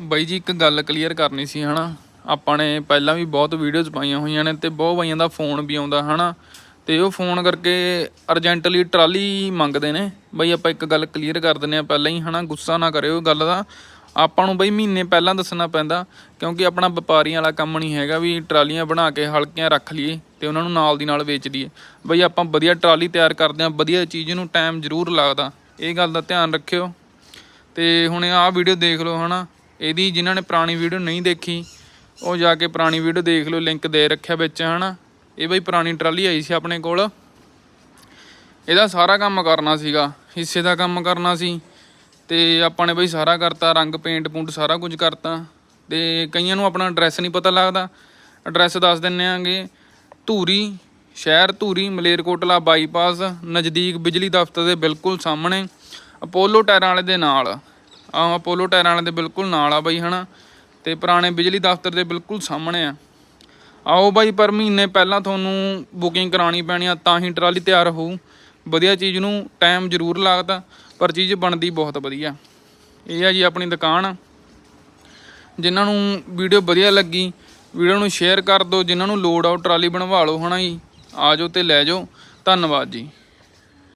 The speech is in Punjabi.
ਬਾਈ ਜੀ, ਇੱਕ ਗੱਲ ਕਲੀਅਰ ਕਰਨੀ ਸੀ, ਹਨਾ? ਆਪਾਂ ਨੇ ਪਹਿਲਾਂ ਵੀ ਬਹੁਤ ਵੀਡੀਓਜ਼ ਪਾਈਆਂ ਹੋਈਆਂ ਨੇ ਤੇ ਬਹੁਤ ਬਾਈਆਂ ਦਾ ਫੋਨ ਵੀ ਆਉਂਦਾ, ਹਨਾ? ਤੇ ਉਹ ਫੋਨ ਕਰਕੇ ਅਰਜੈਂਟਲੀ ਟਰਾਲੀ ਮੰਗਦੇ ਨੇ। ਬਈ, ਆਪਾਂ ਇੱਕ ਗੱਲ ਕਲੀਅਰ ਕਰ ਦਿੰਨੇ ਆ ਪਹਿਲਾਂ ਹੀ, ਹਨਾ? ਗੁੱਸਾ ਨਾ ਕਰਿਓ ਗੱਲ ਦਾ। ਆਪਾਂ ਨੂੰ ਬਈ ਮਹੀਨੇ ਪਹਿਲਾਂ ਦੱਸਣਾ ਪੈਂਦਾ, ਕਿਉਂਕਿ ਆਪਣਾ ਵਪਾਰੀਆਂ ਵਾਲਾ ਕੰਮ ਨਹੀਂ ਹੈਗਾ ਵੀ ਟਰਾਲੀਆਂ ਬਣਾ ਕੇ ਹਲਕੀਆਂ ਰੱਖ ਲਈਏ ਤੇ ਉਹਨਾਂ ਨੂੰ ਨਾਲ ਦੀ ਨਾਲ ਵੇਚ ਦਈਏ। ਬਈ, ਆਪਾਂ ਵਧੀਆ ਟਰਾਲੀ ਤਿਆਰ ਕਰਦੇ ਆ ਵਧੀਆ ਚੀਜ਼ ਨੂੰ ਟਾਈਮ ਜ਼ਰੂਰ ਲੱਗਦਾ। ਇਹ ਗੱਲ ਦਾ ਧਿਆਨ ਰੱਖਿਓ। ਤੇ ਹੁਣ ਆਹ ਵੀਡੀਓ ਦੇਖ ਲਓ, ਹਨਾ? ਇਹਦੀ ਜਿਨ੍ਹਾਂ ਨੇ ਪੁਰਾਣੀ ਵੀਡੀਓ ਨਹੀਂ ਦੇਖੀ, ਉਹ ਜਾ ਕੇ ਪੁਰਾਣੀ ਵੀਡੀਓ ਦੇਖ ਲਓ ਲਿੰਕ ਦੇ ਰੱਖਿਆ ਵਿੱਚ, ਹਨਾ? ਇਹ ਬਈ ਪੁਰਾਣੀ ਟਰਾਲੀ ਆਈ ਸੀ ਆਪਣੇ ਕੋਲ। ਇਹਦਾ ਸਾਰਾ ਕੰਮ ਕਰਨਾ ਸੀਗਾ, ਹਿੱਸੇ ਦਾ ਕੰਮ ਕਰਨਾ ਸੀ, ਤੇ ਆਪਾਂ ਨੇ ਬਈ ਸਾਰਾ ਕਰਤਾ, ਰੰਗ ਪੇਂਟ ਪੂੰਟ ਸਾਰਾ ਕੁਝ ਕਰਤਾ। ਤੇ ਕਈਆਂ ਨੂੰ ਆਪਣਾ ਐਡਰੈਸ ਨਹੀਂ ਪਤਾ ਲੱਗਦਾ। ਐਡਰੈਸ ਦੱਸ ਦਿੰਨੇ ਆਂਗੇ। ਧੂਰੀ, ਸ਼ਹਿਰ ਧੂਰੀ, ਮਲੇਰਕੋਟਲਾ ਬਾਈਪਾਸ ਨਜ਼ਦੀਕ ਬਿਜਲੀ ਦਫ਼ਤਰ ਦੇ ਬਿਲਕੁਲ ਸਾਹਮਣੇ ਅਪੋਲੋ ਟਾਇਰਾਂ ਵਾਲੇ ਦੇ ਨਾਲ। ਆ ਅਪੋਲੋ ਟਾਇਰਾਂ ਵਾਲੇ ਦੇ ਬਿਲਕੁਲ ਨਾਲ ਆ ਬਈ, ਹਨਾ? ਤੇ ਪੁਰਾਣੇ ਬਿਜਲੀ ਦਫ਼ਤਰ ਦੇ ਬਿਲਕੁਲ ਸਾਹਮਣੇ ਆ। ਆਓ ਬਾਈ, ਪਰ ਮਹੀਨੇ ਪਹਿਲਾਂ ਤੁਹਾਨੂੰ ਬੁਕਿੰਗ ਕਰਾਉਣੀ ਪੈਣੀ ਆ, ਤਾਂ ਹੀ ਟਰਾਲੀ ਤਿਆਰ ਹੋਊ। ਵਧੀਆ ਚੀਜ਼ ਨੂੰ ਟਾਈਮ ਜ਼ਰੂਰ ਲੱਗਦਾ, ਪਰ ਚੀਜ਼ ਬਣਦੀ ਬਹੁਤ ਵਧੀਆ। ਇਹ ਆ ਜੀ ਆਪਣੀ ਦੁਕਾਨ। ਜਿਨ੍ਹਾਂ ਨੂੰ ਵੀਡੀਓ ਵਧੀਆ ਲੱਗੀ, ਵੀਡੀਓ ਨੂੰ ਸ਼ੇਅਰ ਕਰ ਦਿਓ, ਜਿਨ੍ਹਾਂ ਨੂੰ ਲੋੜ ਆ ਟਰਾਲੀ ਬਣਵਾ ਲਓ, ਹਨਾ ਜੀ? ਆ ਜਾਓ ਤੇ ਲੈ ਜਾਓ। ਧੰਨਵਾਦ ਜੀ।